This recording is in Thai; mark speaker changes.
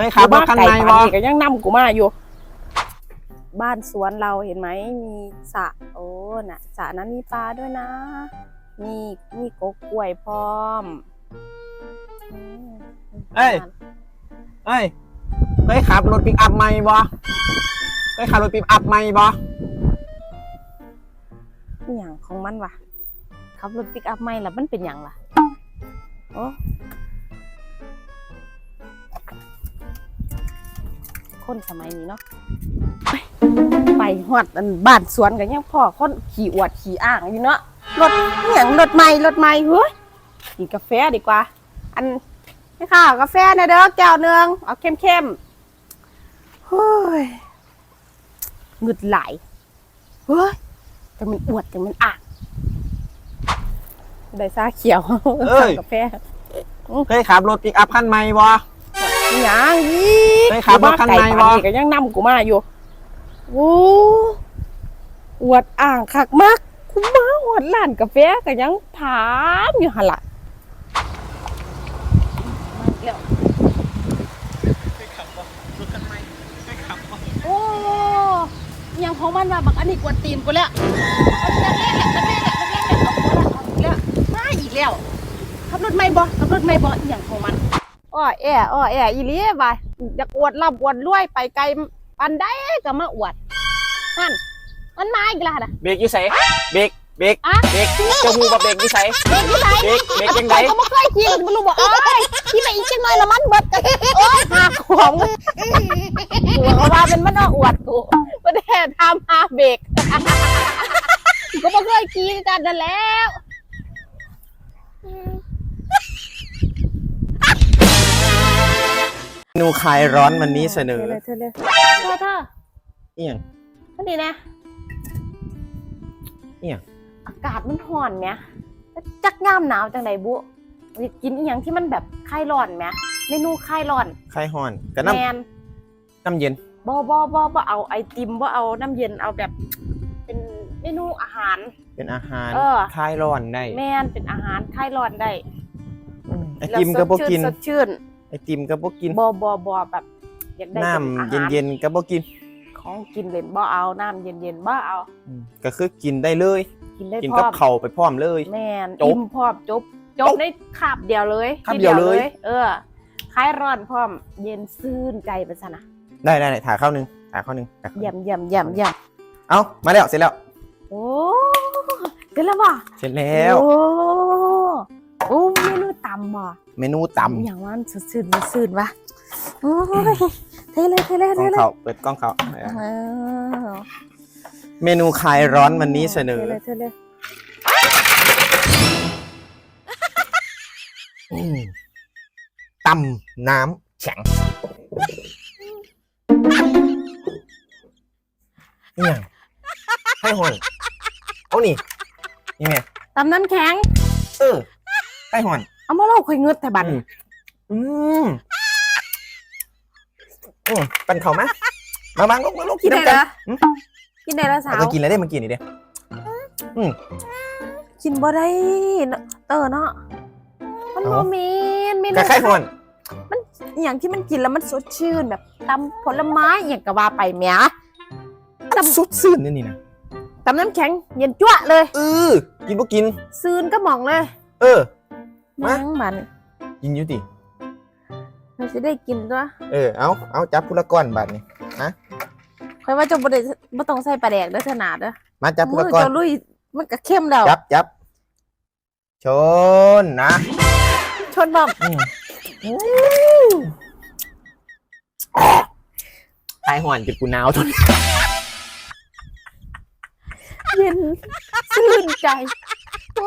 Speaker 1: ไปขับรถคันไหน
Speaker 2: กู
Speaker 1: วะ
Speaker 2: มาไก่ปานนี้ก็ยังนำกูมาอยู่ บ้านสวนเราเห็นไหมมีสระโอ้น่ะสระนั้นมีปลาด้วยนะ มีมีกกกล้วยพร้อมอืม
Speaker 1: เอ้ยเอ้ยเคยขับรถปิกอัพไหมบ่เคยขับรถปิกอัพไหมบ่
Speaker 2: อหย่างของมันวะขับรถปิกอัพไม่ล่ะมันเป็นอย่างล่ะโอ้ คนสมัยนี้เนาะไปไปหอดอันบ้านสวนกันยังพ่อคนขี่อวดขี่อ้างอยู่เนาะรถอหย่างรถใหม่รถใหม่เฮ้ยกินกาแฟดีกว่า อันนี่ค่ะกาแฟนะเด้อแก้วหนึงเอาเข้มๆเฮ้ยหงึดไหลายเฮ้ยแต่มันอวดแต่มันอ่างได้ซาเขียว
Speaker 1: เอ้ย
Speaker 2: สั่งกาแฟ
Speaker 1: เคยขับรถปิกอัพคันไหมบ่
Speaker 2: อห ย่างนี้
Speaker 1: ไปขับรถคันไหนวะ
Speaker 2: ก็ยังนำกูมาอยู่โอ้อวดอ่างคักมากกูมาอวดร้านกาแฟก็ยังถามอยู่หั่นล่ะมาแล้วโอ้อิหยังของมันว่าบักอันนี้กวนตีนกูแล้วเอาแรกแรกแหละแรกแรกแรกแรกเอากูละเอาอีกแล้วมาอีกแล้วขับรถไม่บ่ขับรถไม่บ่อีหยังของมัน อ้อแออ้อแออีหลีบ่าอยากอวดร่ำอวดรวยไปไกลปันได้ก็มาอวดนั่นมันมาอีกแล้วนะ
Speaker 1: เบรกอยู่ไสเบรกเบรก
Speaker 2: อะ
Speaker 1: เบรกเจ้าหูบ่เบรกอยู่ไส
Speaker 2: เด็กที่ไหน
Speaker 1: เบรกเบรกยังไง
Speaker 2: ก็ไม่เคยขี่มันรู้บอกโอ้ยขี่ไปอีกจังหน่อยละมันเบิดโอ้ยหาของกูเขาว่าเป็นมันเอาอวดกูไม่ได้ทำหาเบรกก็ไม่เคยขี่กันนั่นแล้ว
Speaker 1: คลายร้อนวันนี้เสนอ
Speaker 2: เธอเลยเธอเลยเธอเธอ
Speaker 1: เอียง
Speaker 2: ก็ดีนะ
Speaker 1: เอียง
Speaker 2: อากาศมันร้อนไหมจักงามหนาวจังไดบุอยากกินอีหยังที่มันแบบคลายร้อนไหมเมนูคลายร้อน
Speaker 1: คลายฮ้อนกับ
Speaker 2: แม
Speaker 1: น้ำ
Speaker 2: น
Speaker 1: น้ำเย็น
Speaker 2: บ่บ่บ่บ่เอาไอติมบ่เอาน้ำเย็นเอาแบบเป็นเมนูอาหาร
Speaker 1: เป็นอาหาร
Speaker 2: เออ
Speaker 1: คลายร้อนได้
Speaker 2: แมนเป็นอาหารคลายร้อนได้
Speaker 1: อืมไอติมก็บ่กิน
Speaker 2: แล้วสดชื่น
Speaker 1: ไอติมก็บ่กิน
Speaker 2: สดชื่นบ่บ่บ่แบบอยากได้
Speaker 1: น้
Speaker 2: เป็นอาำหาร
Speaker 1: เย็นๆก็บ่กิน
Speaker 2: ของกินเล่นบ่เอาน้ำเย็นๆบ่เอา
Speaker 1: อืมก็คือกินได้เลย
Speaker 2: กินได้
Speaker 1: กิน
Speaker 2: พร้
Speaker 1: กั
Speaker 2: อบม
Speaker 1: เข่าวไปพร้อมเลย
Speaker 2: แม่น
Speaker 1: จบ
Speaker 2: อิ่มพร้อมจบจบ
Speaker 1: จบ
Speaker 2: ได้คาบเดียวเลย
Speaker 1: คาบเดียวเลย
Speaker 2: เออคลายร้อนพร้อม เย็นซื่นใจไปซะนะ
Speaker 1: ได้ได้ได้ถ่ายข้าวหนึงถ่ายข้าวหนึงถ่ายข้าวหนึ่ง
Speaker 2: เยี่ยมเยี่ยมเยี่ยมเยี่ยม
Speaker 1: เอ้ามาแล้วเสร็จแล้ว
Speaker 2: โอ้เดี๋ยวแล้วบ่
Speaker 1: เสร็จแล้ว
Speaker 2: โอ้โอ้เมนูตำบ่
Speaker 1: เมนูตำ
Speaker 2: อย่างว่าสดชื่นสดชื่นวะโอ้ยเทเลยเทเลย
Speaker 1: ก
Speaker 2: เท
Speaker 1: ล้อง
Speaker 2: เลย
Speaker 1: เขาเปิดกล้องเขา
Speaker 2: เออ
Speaker 1: เมนูคลายร้อนวันนี้เสนอ
Speaker 2: ทเลยเทเลย
Speaker 1: อืมตำน้ำแข็งนี่ยังให้หอนเอานี่นี่ไง
Speaker 2: ตำน้ำแข็ง
Speaker 1: เออให้หอน
Speaker 2: เอามาเล่าคุยเงืดแต่บัด
Speaker 1: อืม อืมอืมเป็นเขาไหมมามาลูกมาลูก
Speaker 2: กินได้
Speaker 1: กั
Speaker 2: ละ
Speaker 1: อืม
Speaker 2: กินได้ละสา
Speaker 1: เอา
Speaker 2: ว
Speaker 1: ก็กินอะไรได้มากินนี่เด้
Speaker 2: กินบ่ได้เนอะเตอเนาะมันโม
Speaker 1: เอ้า
Speaker 2: เมนเมนู
Speaker 1: กระไข่หอน
Speaker 2: มันอหย่างที่มันกินแล้วมันสดชื่นแบบตำผลไม้อหย่างกะว่าไปแหม
Speaker 1: ตำซุดซื่นนี่นี่นะ
Speaker 2: ตำน้ำแข็งเย็นจั่วะเลย
Speaker 1: เออกินบ่กิน
Speaker 2: ซืนก็มองเลย
Speaker 1: เออ มา
Speaker 2: มังมัน
Speaker 1: กินอยู่ติ
Speaker 2: เราจะได้กินด้วย
Speaker 1: เออเอาเอาจับพุละก้อนบัดนี่
Speaker 2: คอยว่าจะบ่ได้บ่ต้องใส่ปลาแดกเด้อเถอะหนาเด้อ
Speaker 1: มาจับพุ
Speaker 2: มื
Speaker 1: ละ
Speaker 2: อ
Speaker 1: ก้อน
Speaker 2: เจ้าลุยมันก็เข้มแล้ว
Speaker 1: จับจับชนนะ
Speaker 2: ชนบ่อม
Speaker 1: อืมตายห่อนจิบกูหนาวทน
Speaker 2: เย็นชื่นใจโอ้